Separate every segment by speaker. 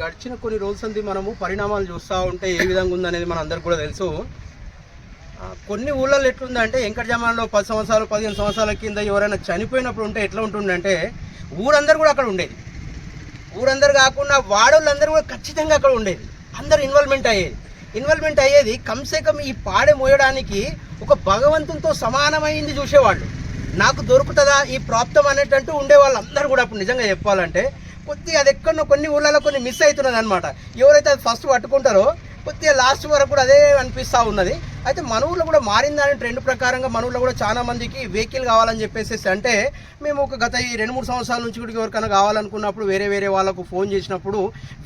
Speaker 1: గడిచిన కొన్ని రోజుల నుండి మనము పరిణామాలు చూస్తూ ఉంటే ఏ విధంగా ఉందనేది మన అందరికి కూడా తెలుసు. కొన్ని ఊళ్ళల్లో ఎట్లుందంటే వెంకటజమాన్లో పది సంవత్సరాలు పదిహేను సంవత్సరాల కింద ఎవరైనా చనిపోయినప్పుడు ఉంటే ఎట్లా ఉంటుందంటే ఊరందరూ కూడా అక్కడ ఉండేది. ఊరందరూ కాకుండా వాడోళ్ళందరూ కూడా ఖచ్చితంగా అక్కడ ఉండేది. అందరు ఇన్వాల్వ్మెంట్ అయ్యేది. ఇన్వాల్వ్మెంట్ అయ్యేది కమ్సే కమ్ ఈ పాడె మోయడానికి ఒక భగవంతునితో సమానమైంది చూసేవాళ్ళు. నాకు దొరుకుతుందా ఈ ప్రాప్తం అనేటట్టు ఉండేవాళ్ళు అందరూ కూడా అప్పుడు నిజంగా చెప్పాలంటే కొద్దిగా అది ఎక్కడో కొన్ని ఊళ్ళలో కొన్ని మిస్ అవుతున్నది అనమాట ఎవరైతే అది ఫస్ట్ పట్టుకుంటారో కొద్దిగా లాస్ట్ వరకు కూడా అదే అనిపిస్తూ ఉన్నది. అయితే మన ఊళ్ళో కూడా మారిందని ట్రెండ్ ప్రకారంగా మన ఊళ్ళో కూడా చాలా మందికి వెహికల్ కావాలని చెప్పేసి అంటే మేము ఒక గత ఈ రెండు మూడు సంవత్సరాల నుంచి కూడా ఎవరికైనా కావాలనుకున్నప్పుడు వేరే వేరే వాళ్ళకు ఫోన్ చేసినప్పుడు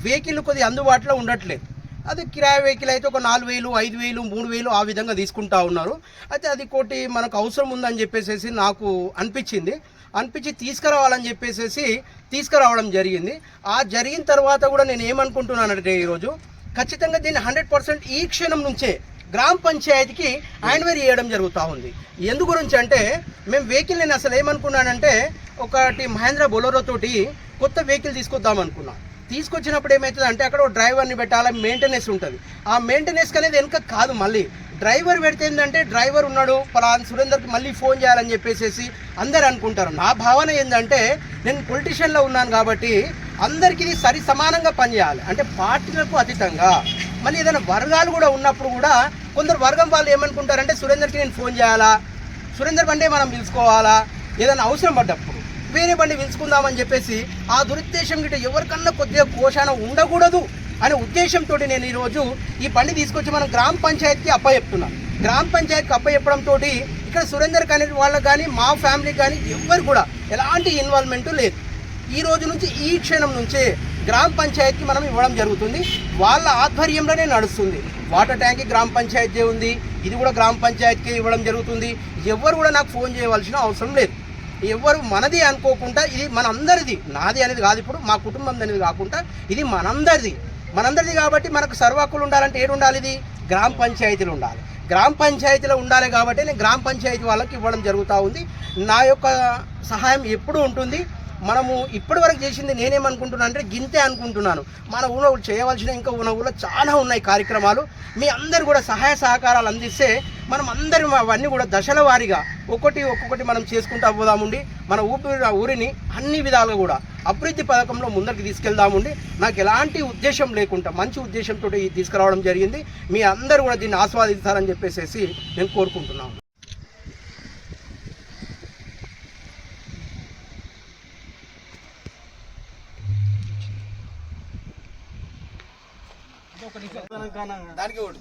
Speaker 1: వెహికల్ కొద్దిగా అందుబాటులో ఉండట్లేదు. అది కిరాయి వెహికల్ అయితే ఒక నాలుగు వేలు ఐదు వేలు మూడు వేలు ఆ విధంగా తీసుకుంటా ఉన్నారు. అయితే అది కోటి మనకు అవసరం ఉందని చెప్పేసి నాకు అనిపించింది. అనిపించి తీసుకురావాలని చెప్పేసి తీసుకురావడం జరిగింది. ఆ జరిగిన తర్వాత కూడా నేను ఏమనుకుంటున్నానంటే ఈరోజు ఖచ్చితంగా దీన్ని హండ్రెడ్ పర్సెంట్ ఈ క్షణం నుంచే గ్రామ పంచాయతీకి హ్యాండ్వేర్ చేయడం జరుగుతూ ఉంది. ఎందు గురించి అంటే మేము వెహికల్ నేను అసలు ఏమనుకున్నానంటే ఒకటి మహేంద్ర బొలరో తోటి కొత్త వెహికల్ తీసుకొద్దాం అనుకున్నాను తీసుకొచ్చినప్పుడు ఏమవుతుంది అంటే అక్కడ ఒక డ్రైవర్ని పెట్టాలి మెయింటెనెన్స్ ఉంటుంది. ఆ మెయింటెనెన్స్ అనేది వెనక కాదు మళ్ళీ. డ్రైవర్ పెడితే ఏంటంటే డ్రైవర్ ఉన్నాడు పలానా సురేందర్కి మళ్ళీ ఫోన్ చేయాలని చెప్పేసి అందరు అనుకుంటారు. నా భావన ఏంటంటే నేను పొలిటీషియన్లో ఉన్నాను కాబట్టి అందరికీ ఇది సరి సమానంగా పనిచేయాలి. అంటే పార్టీలకు అతీతంగా. మళ్ళీ ఏదైనా వర్గాలు కూడా ఉన్నప్పుడు కూడా కొందరు వర్గం వాళ్ళు ఏమనుకుంటారంటే సురేందర్కి నేను ఫోన్ చేయాలా? సురేందర్ బండే మనం పిలుచుకోవాలా ఏదైనా అవసరం పడ్డప్పుడు. వేరే బండి పిలుచుకుందామని చెప్పేసి ఆ దురుద్దేశం గిట్ట ఎవరికన్నా కొద్దిగా కోశాన ఉండకూడదు అనే ఉద్దేశంతో నేను ఈరోజు ఈ బండి తీసుకొచ్చి మనం గ్రామ పంచాయతీకి అప్పచెప్తున్నాం. గ్రామ పంచాయతీకి అప్పచెప్పడంతో ఇక్కడ సురేందర్ కానీ వాళ్ళకి కానీ మా ఫ్యామిలీ కానీ ఎవ్వరు కూడా ఎలాంటి ఇన్వాల్వ్మెంట్ లేదు. ఈ రోజు నుంచి ఈ క్షణం నుంచే గ్రామ పంచాయతీకి మనం ఇవ్వడం జరుగుతుంది. వాళ్ళ ఆధ్వర్యంలోనే నడుస్తుంది. వాటర్ ట్యాంక్ గ్రామ పంచాయతీ ఉంది. ఇది కూడా గ్రామ పంచాయతీకి ఇవ్వడం జరుగుతుంది. ఎవరు కూడా నాకు ఫోన్ చేయవలసిన అవసరం లేదు. ఎవరు మనది అనుకోకుండా ఇది మనందరిది. నాది అనేది కాదు ఇప్పుడు మా కుటుంబం అనేది కాకుండా ఇది మనందరిది. మనందరిది కాబట్టి మనకు సర్వాకులు ఉండాలంటే ఏడు ఉండాలి ఇది? గ్రామ పంచాయతీలు ఉండాలి. గ్రామ పంచాయతీలో ఉండాలి కాబట్టి నేను గ్రామ పంచాయతీ వాళ్ళకి ఇవ్వడం జరుగుతూ ఉంది. నా యొక్క సహాయం ఎప్పుడూ ఉంటుంది. మనము ఇప్పటి వరకు చేసింది నేనేమనుకుంటున్నాను అంటే గింతే అనుకుంటున్నాను. మన ఊళ్ళో చేయవలసిన ఇంకా ఉన్న ఊళ్ళో చాలా ఉన్నాయి కార్యక్రమాలు. మీ అందరు కూడా సహాయ సహకారాలు అందిస్తే మనం అందరం అవన్నీ కూడా దశల వారీగా ఒక్కొక్కటి ఒక్కొక్కటి మనం చేసుకుంటూ పోదాముండి మన ఊపిరి ఊరిని అన్ని విధాలుగా కూడా అభివృద్ధి పథకంలో ముందరికి తీసుకెళ్దాముండి నాకు ఎలాంటి ఉద్దేశం లేకుండా మంచి ఉద్దేశంతో ఇది తీసుకురావడం జరిగింది. మీ అందరూ కూడా దీన్ని ఆస్వాదిస్తారని చెప్పేసి నేను కోరుకుంటున్నాను. దానికి ఒకటి.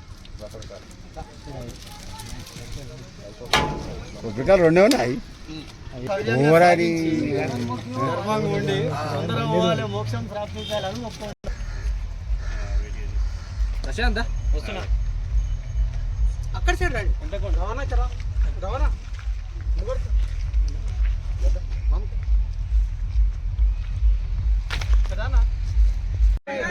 Speaker 2: మీద అంటున్నాడు పదిహేను గంటలకి
Speaker 3: కొబ్బరికాయలు రెండే ఉన్నాయి ఓవరాది
Speaker 1: అక్కడ సైడ్ రండి. రవాణా చరా. రవాణా. ముంగడు.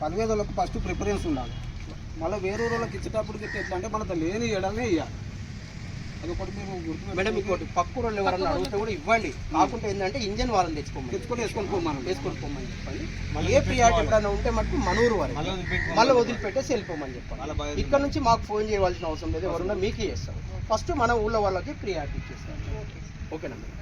Speaker 4: పదివేదలకు ఫస్ట్ ప్రిఫరెన్స్ ఉండాలి. మళ్ళీ వేరే వాళ్ళకి ఇచ్చేటప్పుడు ఎట్లా అంటే మనతో లేని ఇవ్వడమే ఇవ్వాలి
Speaker 1: మేడం ఇంకోటి పక్క వాళ్ళు ఎవరన్నా అడిగితే కూడా ఇవ్వండి. కాకుంటే ఏంటంటే ఇంజన్ వాళ్ళని తెచ్చుకోమని
Speaker 4: తెచ్చుకొని వేసుకొని పోమని
Speaker 1: వేసుకొని పోమని చెప్పండి. ఏ ప్రియారిటీ ఎప్పుడైనా ఉంటే మటుకు మనూరు వారి మళ్ళీ వదిలిపెట్టేసి వెళ్ళిపోమని చెప్పండి. ఇక్కడ నుంచి మాకు ఫోన్ చేయవలసిన అవసరం లేదు. ఎవరున్నా మీకే చేస్తాం ఫస్ట్ మన ఊళ్ళో వాళ్ళకి ప్రియారిటీ ఇచ్చేస్తాం ఓకేనా మేడం?